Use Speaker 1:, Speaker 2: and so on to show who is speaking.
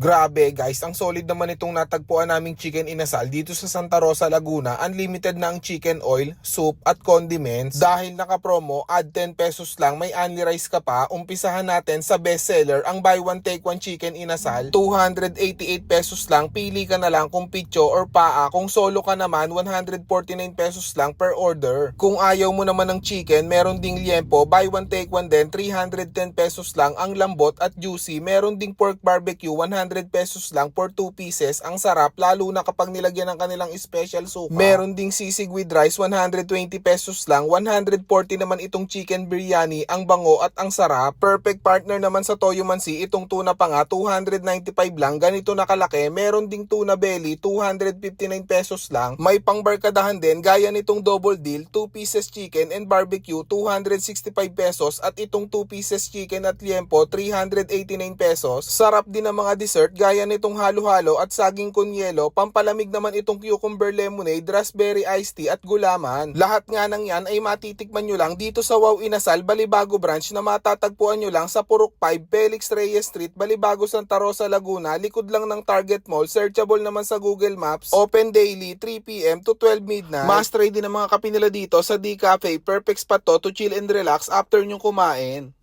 Speaker 1: Grabe guys, ang solid naman itong natagpuan naming chicken inasal dito sa Santa Rosa, Laguna. Unlimited na ang chicken oil, soup at condiments. Dahil naka-promo, add 10 pesos lang, may only rice ka pa. Umpisahan natin sa bestseller, ang buy one take one chicken inasal. 288 pesos lang, pili ka na lang kung picho or paa. Kung solo ka naman, 149 pesos lang per order. Kung ayaw mo naman ng chicken, meron ding liempo, buy one take one din, 310 pesos lang ang lambot at juicy. Meron ding pork barbecue, 100 pesos lang for 2 pieces. Ang sarap, lalo na kapag nilagyan ng kanilang special suka. Meron ding sisig with rice, 120 pesos lang. 140 naman itong chicken biryani, ang bango at ang sarap. Perfect partner naman sa Toyo Mansi, itong tuna pa nga, 295 lang. Ganito nakalaki. Meron ding tuna belly, 259 pesos lang. May pangbarkadahan din, gaya nitong double deal, 2 pieces chicken and barbecue, 265 pesos. At itong 2 pieces chicken at liempo, 389 pesos. Sarap din ang mga dessert, gaya nitong halo-halo at saging kunyelo. Pampalamig naman itong cucumber lemonade, raspberry iced tea at gulaman. Lahat nga ng yan ay matitikman nyo lang dito sa Wow Inasal, Balibago Branch na matatagpuan nyo lang sa Purok 5, Felix Reyes Street, Balibago, Santa Rosa, Laguna. Likod lang ng Target Mall, searchable naman sa Google Maps. Open daily, 3pm to 12 midnight. Must try din ang mga kape nila dito sa D Cafe. Perfect spot to to chill and relax after nyo kumain.